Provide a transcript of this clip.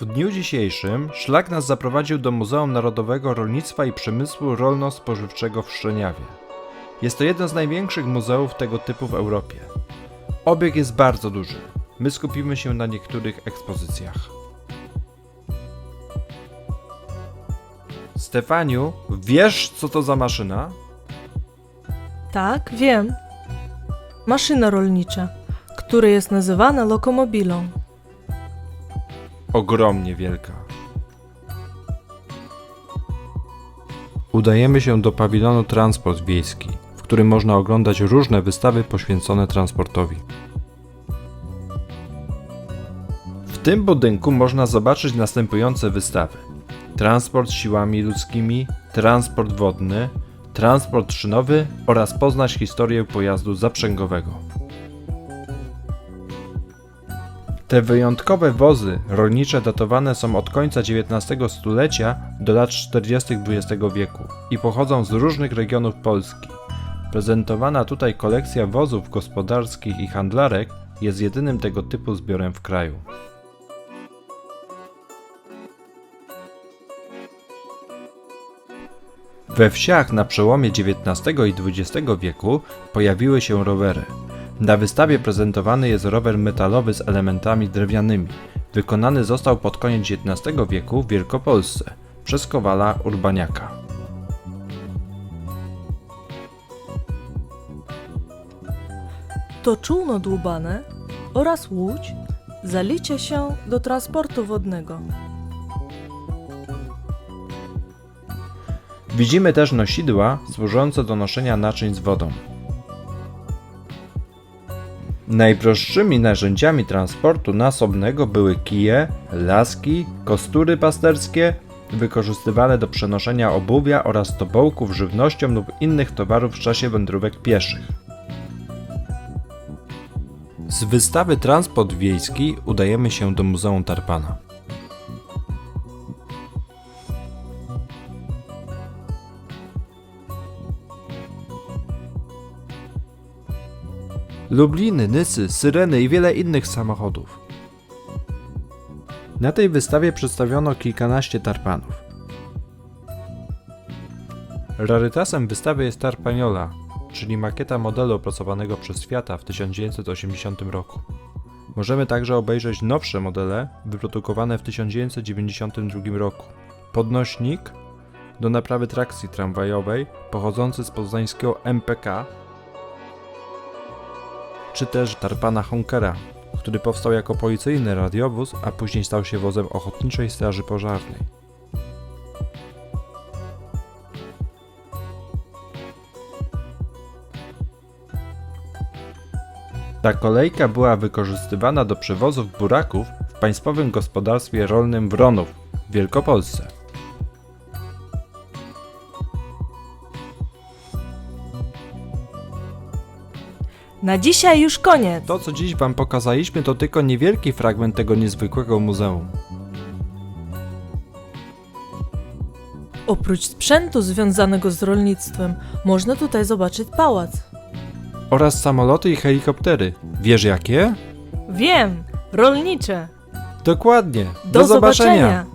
W dniu dzisiejszym szlak nas zaprowadził do Muzeum Narodowego Rolnictwa i Przemysłu Rolno-Spożywczego w Szczeniawie. Jest to jedno z największych muzeów tego typu w Europie. Obieg jest bardzo duży. My skupimy się na niektórych ekspozycjach. Stefaniu, wiesz co to za maszyna? Tak, wiem. Maszyna rolnicza, która jest nazywana lokomobilą. Ogromnie wielka. Udajemy się do pawilonu Transport Wiejski, w którym można oglądać różne wystawy poświęcone transportowi. W tym budynku można zobaczyć następujące wystawy: transport siłami ludzkimi, transport wodny, transport szynowy oraz poznać historię pojazdu zaprzęgowego. Te wyjątkowe wozy rolnicze datowane są od końca XIX stulecia do lat 40. XX wieku i pochodzą z różnych regionów Polski. Prezentowana tutaj kolekcja wozów gospodarskich i handlarek jest jedynym tego typu zbiorem w kraju. We wsiach na przełomie XIX i XX wieku pojawiły się rowery. Na wystawie prezentowany jest rower metalowy z elementami drewnianymi. Wykonany został pod koniec XIX wieku w Wielkopolsce przez Kowala Urbaniaka. To czółno dłubane oraz łódź zalicza się do transportu wodnego. Widzimy też nosidła służące do noszenia naczyń z wodą. Najprostszymi narzędziami transportu nasobnego były kije, laski, kostury pasterskie, wykorzystywane do przenoszenia obuwia oraz tobołków żywnością lub innych towarów w czasie wędrówek pieszych. Z wystawy Transport Wiejski udajemy się do Muzeum Tarpana. Lubliny, Nysy, Syreny i wiele innych samochodów. Na tej wystawie przedstawiono kilkanaście tarpanów. Rarytasem wystawy jest Tarpaniola, czyli makieta modelu opracowanego przez Fiata w 1980 roku. Możemy także obejrzeć nowsze modele wyprodukowane w 1992 roku. Podnośnik do naprawy trakcji tramwajowej pochodzący z poznańskiego MPK czy też Tarpana Honkera, który powstał jako policyjny radiowóz, a później stał się wozem Ochotniczej Straży Pożarnej. Ta kolejka była wykorzystywana do przewozów buraków w Państwowym Gospodarstwie Rolnym Wronów w Wielkopolsce. Na dzisiaj już koniec. To, co dziś Wam pokazaliśmy, to tylko niewielki fragment tego niezwykłego muzeum. Oprócz sprzętu związanego z rolnictwem, można tutaj zobaczyć pałac. Oraz samoloty i helikoptery. Wiesz jakie? Wiem, rolnicze. Dokładnie. Do zobaczenia.